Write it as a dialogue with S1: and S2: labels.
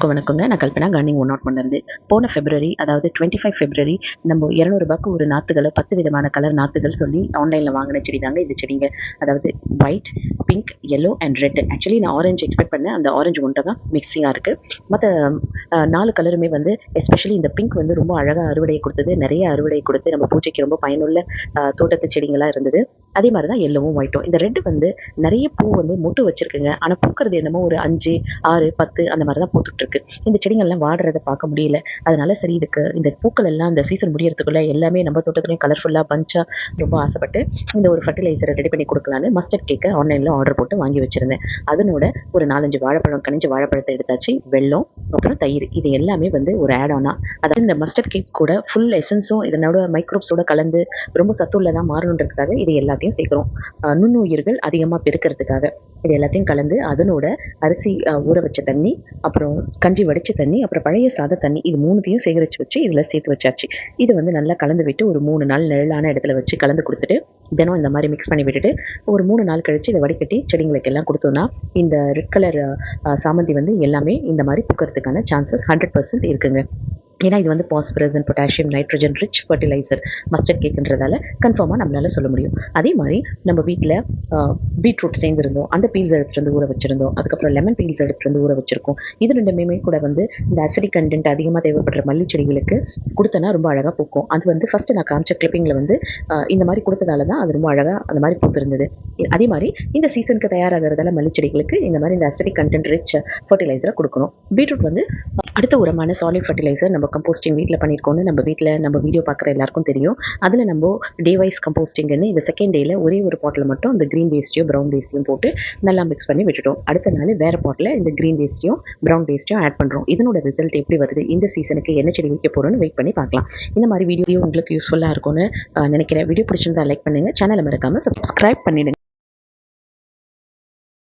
S1: எல்லாருக்கும் வணக்கங்க. நான் கல்பனா கார்னிங் ஒன் நாட் பண்ணிருந்து போன ஃபெப்ரவரி அதாவது டுவெண்ட்டி ஃபைவ் ஃபெப்ரவரி நம்ம இரநூறுபாக்கு ஒரு நாற்றுகளை பத்து விதமான கலர் நாற்றுகள் சொல்லி ஆன்லைனில் வாங்கின செடி தாங்க இது செடிங்க. அதாவது white pink yellow and red actually நான் ஆரஞ்சு எக்ஸ்பெக்ட் பண்ணேன். அந்த ஆரஞ்சு ஒன்றை தான் மிக்சிங்காக இருக்குது மற்ற நாலு கலருமே வந்து எஸ்பெஷலி இந்த பிங்க் வந்து ரொம்ப அழகாக அறுவடையை கொடுத்தது. நிறைய அறுவடை கொடுத்து நம்ம பூஜைக்கு ரொம்ப பயனுள்ள தோட்டத்து செடிங்களாக இருந்தது. அதே மாதிரி தான் எல்லோவும் ஒயிட்டும். இந்த ரெட்டு வந்து நிறைய பூ வந்து மொட்டு வச்சுருக்குங்க. ஆனால் பூக்கிறது என்னமோ ஒரு அஞ்சு ஆறு பத்து அந்த மாதிரி தான் பூத்துட்ருக்கு இந்த செடிங்கள்லாம் வாடுறதை பார்க்க முடியல. அதனால சரி இதுக்கு இந்த பூக்கள் எல்லாம் இந்த சீசன் முடியறதுக்குள்ளே எல்லாமே நம்ம தோட்டத்துலையும் கலர்ஃபுல்லாக பஞ்சாக ரொம்ப ஆசைப்பட்டு இந்த ஒரு ஃபர்டிலைசரை ரெடி பண்ணி கொடுக்கலான்னு மஸ்டர்ட் கேக்கை ஆன்லைனில் ஆர்டர் போட்டு வாங்கி வச்சுருந்தேன். அதனோட ஒரு நாலஞ்சு வாழைப்பழம் கனிஞ்ச வாழைப்பழத்தை எடுத்தாச்சு. வெள்ளம் அப்புறம் தயிர். இது எல்லாமே வந்து ஒரு ஆட் ஆனா அதாவது இந்த மஸ்டர்ட் கேக் கூட ஃபுல் எசன்ஸும் இதனோட மைக்ரோப்ஸோட கலந்து ரொம்ப சத்துள்ளதாக மாறணுன்றதுக்காக இது எல்லாத்தையும் சேர்க்குறோம். நுண்ணுயிர்கள் அதிகமாக பெருக்கிறதுக்காக. இது எல்லாத்தையும் கலந்து அதனோட அரிசி ஊற வச்ச தண்ணி அப்புறம் கஞ்சி வடிச்ச தண்ணி அப்புறம் பழைய சாத தண்ணி இது மூணுத்தையும் சேகரித்து வச்சு இதில் சேர்த்து வச்சாச்சு. இது வந்து நல்லா கலந்து விட்டு ஒரு மூணு நாள் நிழலான இடத்துல வச்சு கலந்து கொடுத்துட்டு தினம் இந்த மாதிரி மிக்ஸ் பண்ணி விட்டுட்டு ஒரு மூணு நாள் கழித்து இதை வடிகட்டி செடிங்களுக்கு எல்லாம் கொடுத்தோன்னா இந்த ரெட் கலர் சாமந்தி வந்து எல்லாமே இந்த மாதிரி பூக்கிறதுக்கான சான்சஸ் ஹண்ட்ரட் பர்சன்ட் இருக்குங்க. ஏன்னா இது வந்து phosphorus and potassium nitrogen rich fertiliser mustard கேக்குன்றதால கன்ஃபார்மாக நம்மளால் சொல்ல முடியும். அதே மாதிரி நம்ம வீட்டில் பீட்ரூட் சேர்ந்துருந்தோம் அந்த பீல்ஸ் எடுத்துகிட்டு வந்து ஊற வச்சிருந்தோம் அதுக்கப்புறம் லெமன் பீல்ஸ் எடுத்துகிட்டு வந்து ஊற வச்சிருக்கோம். இது ரெண்டுமே கூட வந்து இந்த அசிடிக் கண்டென்ட் அதிகமாக தேவைப்படுற மல்லி செடிகளுக்கு கொடுத்தனா ரொம்ப அழகாக பூக்கும். அது வந்து ஃபஸ்ட்டு நான் காமிச்ச கிளிப்பிங்கில் வந்து இந்த மாதிரி கொடுத்ததால தான் அது ரொம்ப அழகாக அந்த மாதிரி பூத்திருந்தது. அதே மாதிரி இந்த சீசனுக்கு தயாராகிறதால மல்லிச்செடிகளுக்கு இந்த மாதிரி இந்த அசிடிக் கண்டென்ட் ரிச் ஃபர்டிலைசரை கொடுக்கணும். பீட்ரூட் வந்து அடுத்த உரமான சாலிட் ஃபர்டிலைசர் நம்ம கம்போஸ்டிங் வீட்டில் பண்ணியிருக்கோம்னு நம்ம வீட்டில் நம்ம வீடியோ பார்க்குற எல்லாருக்கும் தெரியும். அதில் நம்ம டே வைஸ் கம்போஸ்டிங்னு இந்த செகண்ட் டேயில் ஒரே ஒரு பாட்டில் மட்டும் அந்த க்ரீன் வேஸ்ட்டையும் ப்ரௌன் வேஸ்ட்டையும் போட்டு நல்லா மிக்ஸ் பண்ணி விட்டுட்டோம். அடுத்த நாள் வேறு பாட்டில் இந்த க்ரீன் வேஸ்ட்டையும் ப்ரௌன் வேஸ்ட்டையும் ஆட் பண்ணுறோம் இதனோட ரிசல்ட் எப்படி வருது? இந்த சீசனுக்கு என்ன செடி வைக்க போகிறோன்னு வெயிட் பண்ணி பார்க்கலாம். இந்த மாதிரி வீடியோ உங்களுக்கு யூஸ்ஃபுல்லாக இருக்கும்னு நினைக்கிறேன். வீடியோ பிடிச்சிருந்தா லைக் பண்ணுங்கள் சேனலை மறக்காமல் சப்ஸ்கிரைப் பண்ணிடுங்க.